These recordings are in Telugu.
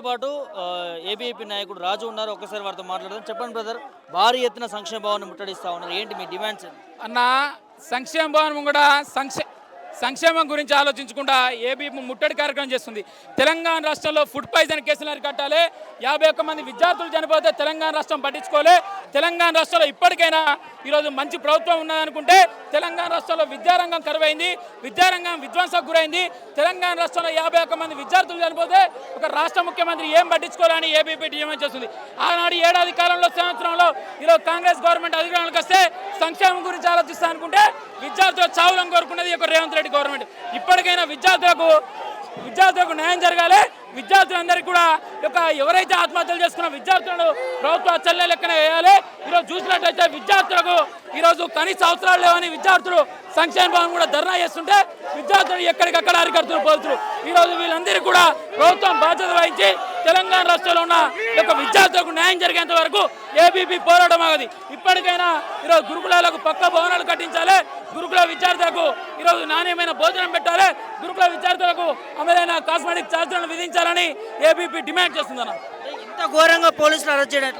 మనతో పాటు ఏబీపీ నాయకుడు రాజు ఉన్నారు. ఒక్కసారి వారితో మాట్లాడదాం. చెప్పండి బ్రదర్. భారీ ఎత్తున సంక్షేమ భవన్ ముట్టడిస్తా ఉన్నారు. ఏంటి మీ డిమాండ్స్? అన్న సంక్షేమ భవనం కూడా సంక్షే సంక్షేమం గురించి ఆలోచించకుండా ఏబీ ముట్టడి కార్యక్రమం చేస్తుంది. తెలంగాణ రాష్ట్రంలో ఫుడ్ పాయిజన్ కేసులు అరికట్టాలి. యాభై ఒక్క మంది విద్యార్థులు చనిపోతే తెలంగాణ రాష్ట్రం పట్టించుకోలే. తెలంగాణ రాష్ట్రంలో ఇప్పటికైనా ఈరోజు మంచి ప్రభుత్వం ఉన్నదనుకుంటే తెలంగాణ రాష్ట్రంలో విద్యారంగం కరువైంది విద్యారంగం విధ్వంసకు గురైంది. తెలంగాణ రాష్ట్రంలో యాభై ఒక్క మంది విద్యార్థులు చనిపోతే ఒక రాష్ట్ర ముఖ్యమంత్రి ఏం పట్టించుకోవాలని ఏబీపీ డిమాండ్ చేస్తుంది. ఆనాడు ఏడాది కాలంలో సంవత్సరంలో ఈరోజు కాంగ్రెస్ గవర్నమెంట్ అధికారంలోకి వస్తే సంక్షేమం గురించి ఆలోచిస్తా అనుకుంటే విద్యార్థుల చావులను కోరుకున్నది ఒక రేవంత్ రెడ్డి గవర్నమెంట్. ఇప్పటికైనా విద్యార్థులకు విద్యార్థులకు న్యాయం జరగాలి. విద్యార్థులందరికీ కూడా యొక్క ఎవరైతే ఆత్మహత్యలు చేసుకున్న విద్యార్థులను ప్రభుత్వ చెల్లె లెక్కన వేయాలి ఈరోజు చూసినట్లయితే విద్యార్థులకు ఈరోజు కనీస అవసరాలు లేవని విద్యార్థులు సంక్షేమ భవన్ కూడా ధర్నా చేస్తుంటే విద్యార్థులు ఎక్కడికక్కడ అరికడుతున్న పోతున్నారు. ఈరోజు వీళ్ళందరికీ కూడా ప్రభుత్వం బాధ్యత వహించి తెలంగాణ రాష్ట్రంలో ఉన్న ఈ యొక్క విద్యార్థులకు న్యాయం జరిగేంత వరకు ఏబీపీ పోరాటం ఆగది. ఇప్పటికైనా ఈరోజు గురుకులాలకు పక్క భవనాలు కట్టించాలి. గురుకుల విద్యార్థులకు ఈరోజు నాణ్యమైన భోజనం పెట్టాలి. గురుకుల విద్యార్థులకు అమలైన కాస్మెటిక్ ఛార్జీలను విధించాలని ఏబీపీ డిమాండ్ చేస్తుందన్న. ఇంత ఘోరంగా పోలీసులు అరెస్ట్ చేయడం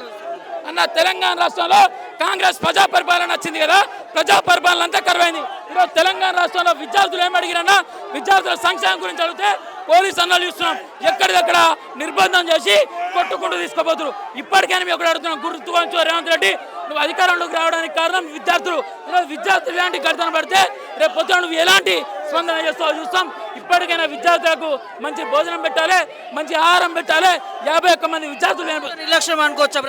అన్న తెలంగాణ రాష్ట్రంలో కాంగ్రెస్ ప్రజా పరిపాలన వచ్చింది కదా ప్రజా పరిపాలన అంతా కరువైంది. ఈరోజు తెలంగాణ రాష్ట్రంలో విద్యార్థులు ఏం అడిగిరన్నా విద్యార్థుల సంక్షేమం గురించి అడిగితే పోలీస్ అన్నాలు చూస్తున్నాం. ఎక్కడిదక్కడ నిర్బంధం చేసి కొట్టుకుంటూ తీసుకుపోతున్నారు. ఇప్పటికైనా మేము ఒకటి అడుగుతున్నాం గుర్తుకోవచ్చు రేవంత్ రెడ్డి నువ్వు అధికారంలోకి రావడానికి కారణం విద్యార్థులు. ఈరోజు విద్యార్థులు ఎలాంటి గడితన పడితే రేపు పొద్దున నువ్వు ఎలాంటి స్పందన చేస్తావో చూస్తాం. ఇప్పటికైనా విద్యార్థులకు మంచి భోజనం పెట్టాలి మంచి ఆహారం పెట్టాలి. యాభై ఒక్క మంది విద్యార్థులు నిర్లక్ష్యం అనుకోవచ్చా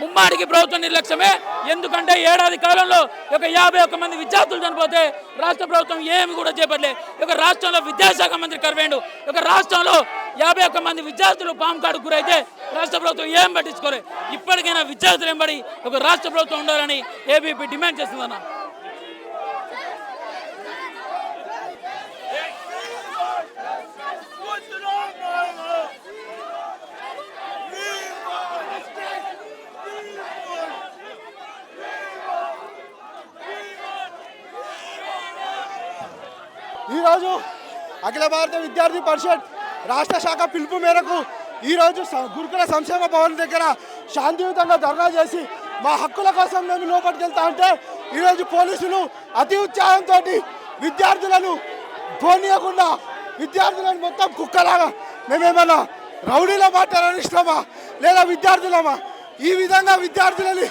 ముమ్మాడికి ప్రభుత్వం నిర్లక్ష్యమే. ఎందుకంటే ఏడాది కాలంలో ఒక యాభై ఒక్క మంది విద్యార్థులు చనిపోతే రాష్ట్ర ప్రభుత్వం ఏమి కూడా చేపట్టలే. ఒక రాష్ట్రంలో విద్యాశాఖ మంత్రి కరవేండు ఒక రాష్ట్రంలో యాభై ఒక్క మంది విద్యార్థులు పాము కార్డు గురైతే రాష్ట్ర ప్రభుత్వం ఏం పట్టించుకోలే. ఇప్పటికైనా విద్యార్థులు ఎంబడి ఒక రాష్ట్ర ప్రభుత్వం ఉండాలని ఏబీపీ డిమాండ్ చేస్తుందన్న. ఈరోజు అఖిల భారత విద్యార్థి పరిషత్ రాష్ట్ర శాఖ పిలుపు మేరకు ఈరోజు గురుకుల సంక్షేమ భవన్ దగ్గర శాంతియుతంగా ధర్నా చేసి మా హక్కుల కోసం మేము లోపలికి వెళ్తా ఉంటే ఈరోజు పోలీసులు అతి ఉత్సాహంతో విద్యార్థులను పోనీయకుండా విద్యార్థులను మొత్తం కుక్కలాగా మేమేమన్నా రౌడీల మాట ఇష్టమా లేదా విద్యార్థులమా? ఈ విధంగా విద్యార్థులని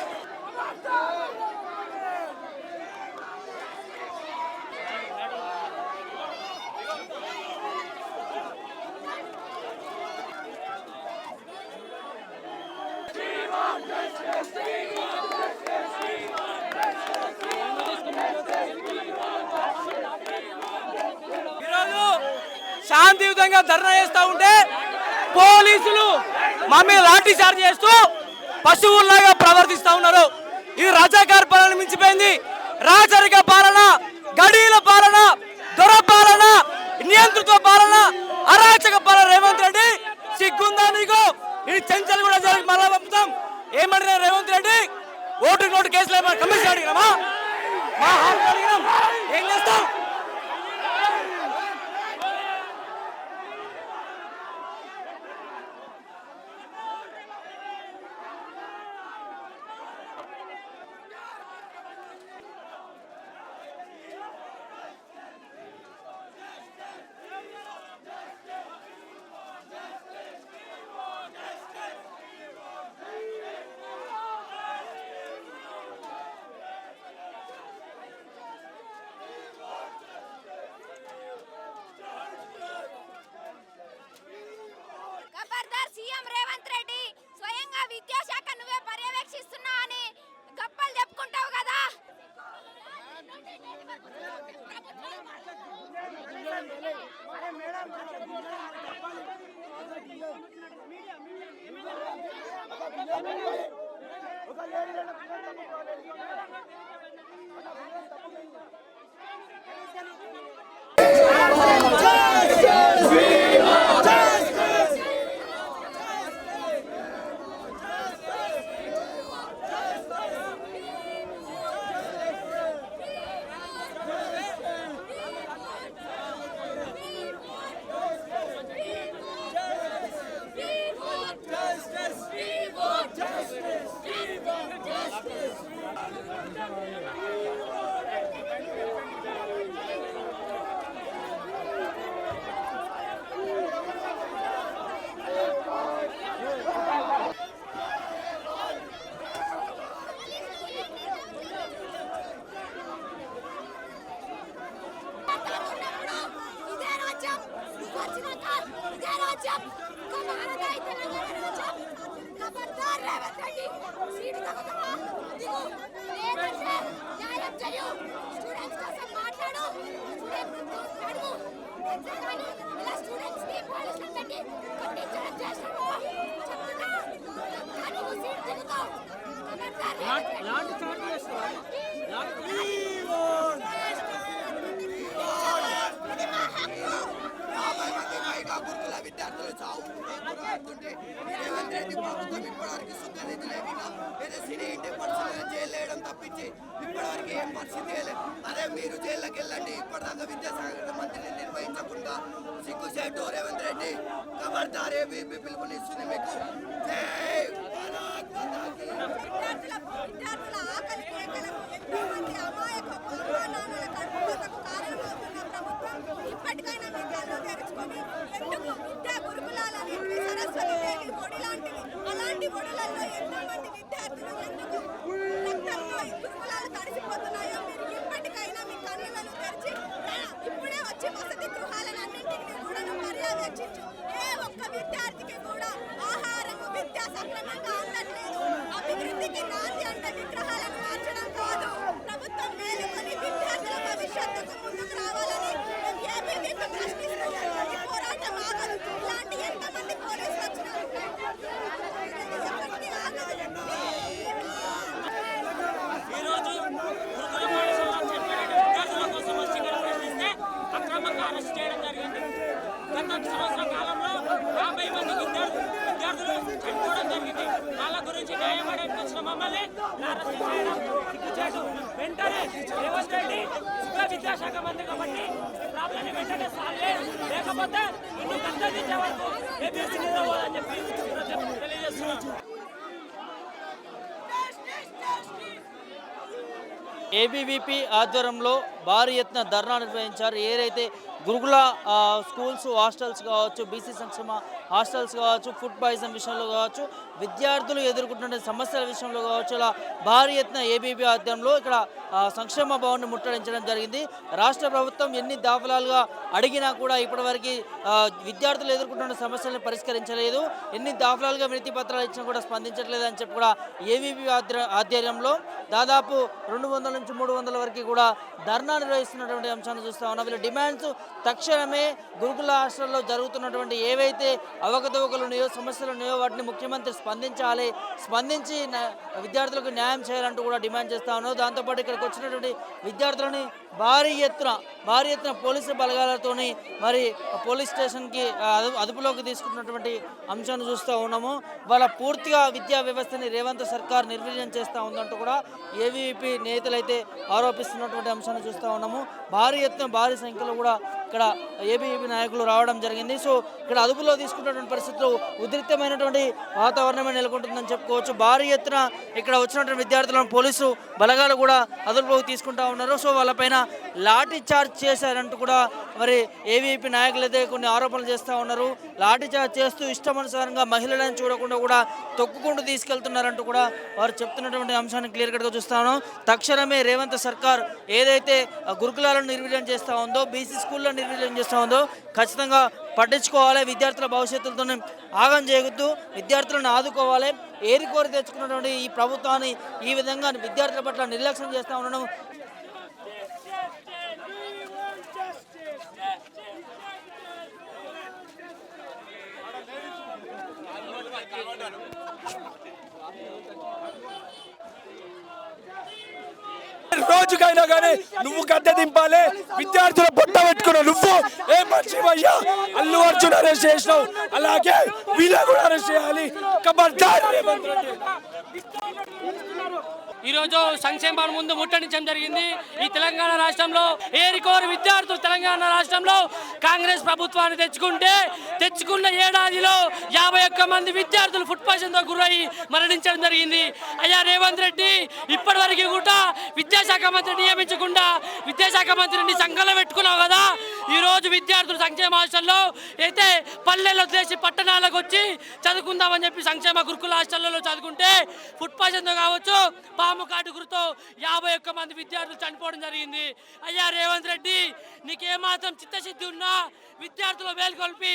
ఈరోజు శాంతియుతంగా ధర్నా చేస్తూ ఉంటే పోలీసులు మా మీద లాఠీ చార్జ్ చేస్తూ పశువుల్లాగా ప్రవర్తిస్తూ ఉన్నారు. ఇది రజాకార్ పాలన మించిపోయింది. రాజరిక పాలన గడీల పాలన దొర పాలన నియంతృత్వ పాలన అరాచక పాలన రేవంత్ రెడ్డి సిగ్గుందా నీకు? ఇది చెంచలు కూడా జరిగి మళ్ళా పంపుతాం. ఏమడినా రేవంత్ రెడ్డి? ఓటు నోటు కేసులు ఏమైనా కమిషన్ అడిగినామా? మా హామీ అడిగినాం ఒక లేడీ రెండు తప్పు పెట్టి కొట్టించడం చేస్తావు? చెప్తున్నా కానీ నువ్వు సీటు దిగుతావు ఖబర్దార్ రేవంత్ రెడ్డి. ఇది మా హక్కు యాభై మంది పైగా గుర్తుల విద్యార్థులు చావు పోరాడుతుంటే రేవంత్ రెడ్డి ప్రభుత్వం ఇప్పటివరకు శుద్ధ నిధులేమిగా ఏదో సినీ ఇంటి పరిస్థితులను జైలు వేయడం తప్పించి ఇప్పటివరకు ఏం పరిస్థితి లేదు. అదే మీరు జైల్లోకి వెళ్ళండి. ఇప్పటిదాకా విద్యాశాఖ మంత్రిని నిర్వహించకుండా సిగ్గుచేటు రేవంత్ రెడ్డి ఖబర్దార్ ఏబీపీ పిలుపునిస్తుంది మీకు. జై భారత్ మాతాకి. విద్యార్థుల విద్యార్థుల ఆకలి కేకలకు ఎంతో మంది అమాయక అమ్మానాన్నల కడుపులకు కారణమవుతున్న ప్రభుత్వం ఇప్పటికైనా మీ కళ్ళు తెరుచుకొని ఎందుకు విద్యా గురుకులాలని సరస్వతి దేవి ఒడి లాంటివి అలాంటి ఒడులలో ఎంతో మంది విద్యార్థులు ఎందుకు రక్తంతో ఈ గురుకులాలు తడిసిపోతున్నాయో మీరు ఇప్పటికైనా మీ కన్నులను తెరిచి ఆ, ఇప్పుడే వచ్చి వసతి గృహాలన్నింటినీ కూడా పర్యవేక్షించు ఏ ఒక్క విద్యార్థికి కూడా ఆహారము విద్య సక్రమంగా అందట్లేదు అభివృద్ధికి నాంది అంటే విగ్రహాలను మార్చడం కాదు ప్రభుత్వం మేలుకొని విద్యార్థుల భవిష్యత్తుకు ముందుకు రావాలని మేము ఏబీవీపీ ప్రశ్నిస్తున్నాం ఈ పోరాటం ఆగదు ఇలాంటి ఎంతమంది పోలీసులు వచ్చినా ఎప్పటికీ ఆగదు ఈరోజు గురుకుల పాఠశాలలో చెప్పినట్టు విద్యార్థుల కోసం వచ్చి ఇక్కడ ప్రశ్నిస్తే అక్రమంగా అరెస్ట్ చేయడం జరిగింది గత సంవత్సర కాలంలో యాభై మంది విద్యార్థులు విద్యార్థులు చనిపోవడం జరిగింది వాళ్ళ గురించి న్యాయం అడగడానికి వచ్చిన మమ్మల్ని అరెస్ట్ చేయడం సిగ్గుచేటు వెంటనే రేవంత్ రెడ్డి శుక్ల విద్యాశాఖ మంత్రి కాబట్టి ప్రాబ్లం వెంటనే సాల్వ్ చేయాలి. లేకపోతే ఇన్ని వరకు ఏపీఎస్సీ చెప్పి ఏబీవీపీ ఆధ్వర్యంలో భారీ ఎత్తున ధర్నా నిర్వహించారు. ఏదైతే గురుకుల స్కూల్స్ హాస్టల్స్ కావచ్చు బీసీ సంక్షేమ హాస్టల్స్ కావచ్చు ఫుడ్ పాయిజన్ విషయంలో కావచ్చు విద్యార్థులు ఎదుర్కొంటున్న సమస్యల విషయంలో కావచ్చు ఇలా భారీ ఎత్తున ఏబీపీ ఆధ్వర్యంలో ఇక్కడ సంక్షేమ భవన్ను ముట్టడించడం జరిగింది. రాష్ట్ర ప్రభుత్వం ఎన్ని దాఖలాలుగా అడిగినా కూడా ఇప్పటివరకు విద్యార్థులు ఎదుర్కొంటున్న సమస్యలను పరిష్కరించలేదు. ఎన్ని దాఖలాలుగా వినతి పత్రాలు ఇచ్చినా కూడా స్పందించట్లేదు అని చెప్పి కూడా ఏవీపీ ఆధ్వర్యంలో దాదాపు రెండు వందల నుంచి మూడు వందల వరకు కూడా ధర్నా నిర్వహిస్తున్నటువంటి అంశాన్ని చూస్తా ఉన్నాం. వీళ్ళ డిమాండ్స్ తక్షణమే గురుకుల హాస్టల్లో జరుగుతున్నటువంటి ఏవైతే అవకతవకలు ఉన్నాయో సమస్యలు ఉన్నాయో వాటిని ముఖ్యమంత్రి స్పందించాలి. స్పందించి విద్యార్థులకు న్యాయం చేయాలంటూ కూడా డిమాండ్ చేస్తా ఉన్నాం. దాంతోపాటు ఇక్కడికి వచ్చినటువంటి విద్యార్థులని భారీ ఎత్తున భారీ ఎత్తున పోలీసు బలగాలతోని మరి పోలీస్ స్టేషన్కి అదు- అదుపులోకి తీసుకున్నటువంటి అంశాన్ని చూస్తూ ఉన్నాము. వాళ్ళ పూర్తిగా విద్యా వ్యవస్థని రేవంత్ సర్కార్ నిర్వీర్యం చేస్తూ ఉందంటూ కూడా ఏవీపీ నేతలైతే ఆరోపిస్తున్నటువంటి అంశాన్ని చూస్తూ ఉన్నాము. భారీ ఎత్తున భారీ సంఖ్యలో కూడా ఇక్కడ ఏబీవీపీ నాయకులు రావడం జరిగింది. సో ఇక్కడ అదుపులో తీసుకున్నటువంటి పరిస్థితులు ఉద్రిక్తమైనటువంటి వాతావరణమే నెలకొంటుందని చెప్పుకోవచ్చు. భారీ ఎత్తున ఇక్కడ వచ్చినటువంటి విద్యార్థులను పోలీసు బలగాలు కూడా అదుపులోకి తీసుకుంటా ఉన్నారు. సో వాళ్ళపైన లాఠీ చార్జ్ చేశారంటూ కూడా మరి ఏవీపీ నాయకులు అయితే కొన్ని ఆరోపణలు చేస్తూ ఉన్నారు. లాఠీ చార్జ్ చేస్తూ ఇష్టమనుసారంగా మహిళలను చూడకుండా కూడా తొక్కుకుంటూ తీసుకెళ్తున్నారంటూ కూడా వారు చెప్తున్నటువంటి అంశాన్ని క్లియర్ కట్గా చూస్తాను. తక్షణమే రేవంత్ సర్కార్ ఏదైతే గురుకులాలను నిర్వీర్యం చేస్తూ ఉందో బీసీ స్కూళ్ళను నిర్వీర్యం చేస్తూ ఉందో ఖచ్చితంగా పట్టించుకోవాలి. విద్యార్థుల భవిష్యత్తులతో ఆగం చేయొద్దు విద్యార్థులను ఆదుకోవాలి. ఏరి కోరి తెచ్చుకున్నటువంటి ఈ ప్రభుత్వాన్ని ఈ విధంగా విద్యార్థుల పట్ల నిర్లక్ష్యం చేస్తూ ఉండడం రోజుకైనా కానీ నువ్వు గద్దె దింపాలి. విద్యార్థుల పొట్ట పెట్టుకున్నావు. అర్జున్ అరెస్ట్ చేసినావు. అలాగే వీళ్ళ కూడా అరెస్ట్ చేయాలి. కబర్దార్ రేవంత్ రెడ్డి ఈరోజు సంక్షేమాల ముందు ముట్టడించడం జరిగింది. ఈ తెలంగాణ రాష్ట్రంలో ఏరికోరు విద్యార్థులు తెలంగాణ రాష్ట్రంలో కాంగ్రెస్ ప్రభుత్వాన్ని తెచ్చుకుంటే తెచ్చుకున్న ఏడాదిలో యాభై ఒక్క మంది విద్యార్థులు ఫుడ్ పాయిజన్తో గురై మరణించడం జరిగింది. అయ్యా రేవంత్ రెడ్డి ఇప్పటివరకు కూడా విద్యాశాఖ మంత్రి నియమించకుండా విద్యాశాఖ మంత్రిని సంఘంలో పెట్టుకున్నావు కదా? ఈరోజు విద్యార్థులు సంక్షేమ హాస్టల్లో అయితే పల్లెల్లో చేసి పట్టణాలకు వచ్చి చదువుకుందామని చెప్పి సంక్షేమ గురుకుల హాస్టల్లో చదువుకుంటే ఫుడ్ పాయిజన్తో కావచ్చు పాము కాటుకురితో యాభై ఒక్క మంది విద్యార్థులు చనిపోవడం జరిగింది. అయ్యా రేవంత్ రెడ్డి నీకేమాత్రం చిత్తశుద్ధి ఉన్నా విద్యార్థులు మేల్కొల్పి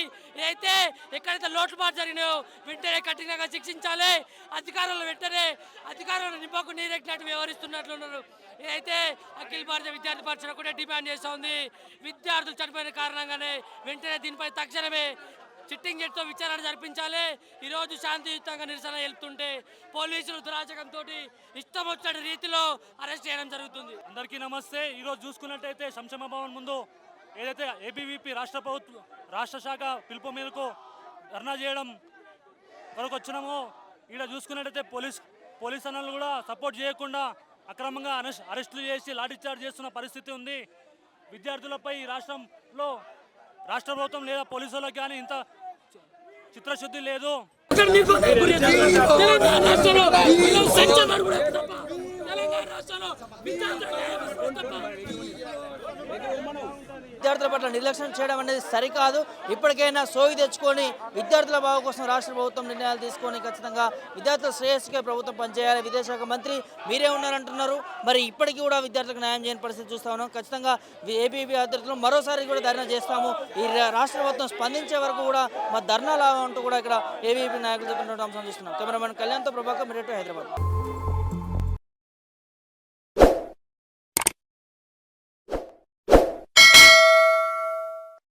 అయితే ఎక్కడైతే లోటుపాటు జరిగినాయో వెంటనే కఠినంగా శిక్షించాలి. అధికారులు వెంటనే అధికారులు నింపకు నీరెక్కినట్టు వ్యవహరిస్తున్నట్లున్నారు అయితే అఖిల భారత విద్యార్థి పరిషత్ కూడా డిమాండ్ చేస్తూ ఉంది. విద్యార్థులు చనిపోయిన కారణంగానే వెంటనే దీనిపై తక్షణమే చిట్టింగ్ జట్తో విచారణ జరిపించాలి. ఈరోజు శాంతియుతంగా నిరసన వెళ్తుంటే పోలీసులు దురాచకంతో ఇష్టం వచ్చిన రీతిలో అరెస్ట్ చేయడం జరుగుతుంది. అందరికీ నమస్తే. ఈరోజు చూసుకున్నట్టయితే సంక్షేమ భవన్ ముందు ఏదైతే ఏబీవీపీ రాష్ట్ర ప్రభుత్వ రాష్ట్ర శాఖ పిలుపు మేరకు ధర్నా చేయడం కొరకు వచ్చినామో ఈడ చూసుకున్నట్టయితే పోలీస్ పోలీస్ అన్నలు కూడా సపోర్ట్ చేయకుండా అక్రమంగా అరెస్ట్ అరెస్టులు చేసి లాఠీచార్జ్ చేస్తున్న పరిస్థితి ఉంది. విద్యార్థులపై ఈ రాష్ట్రంలో రాష్ట్ర ప్రభుత్వం లేదా పోలీసులకు కానీ ఇంత చిత్రశుద్ధి లేదు. తెలంగాణ రాష్ట్రంలో విద్యార్థుల పట్ల నిర్లక్ష్యం చేయడం అనేది సరికాదు. ఇప్పటికైనా సోయి తెచ్చుకొని విద్యార్థుల బాగు కోసం రాష్ట్ర ప్రభుత్వం నిర్ణయాలు తీసుకొని ఖచ్చితంగా విద్యార్థుల శ్రేయస్సుకే ప్రభుత్వం పనిచేయాలి. విదేశాంగ మంత్రి మీరే ఉన్నారంటున్నారు. మరి ఇప్పటికీ కూడా విద్యార్థులకు న్యాయం చేయని పరిస్థితి చూస్తా ఉన్నాం. ఖచ్చితంగా ఏబీపీ అభ్యర్థులు మరోసారి కూడా ధర్నా చేస్తాము. ఈ రాష్ట్ర ప్రభుత్వం స్పందించే వరకు కూడా మా ధర్నా లాగా అంటూ కూడా ఇక్కడ ఏబీపీ నాయకులు అంశం చూస్తున్నాం. కెమెరామెన్ కళ్యాణ్తో ప్రభాకర్ మిరెట్ హైదరాబాద్?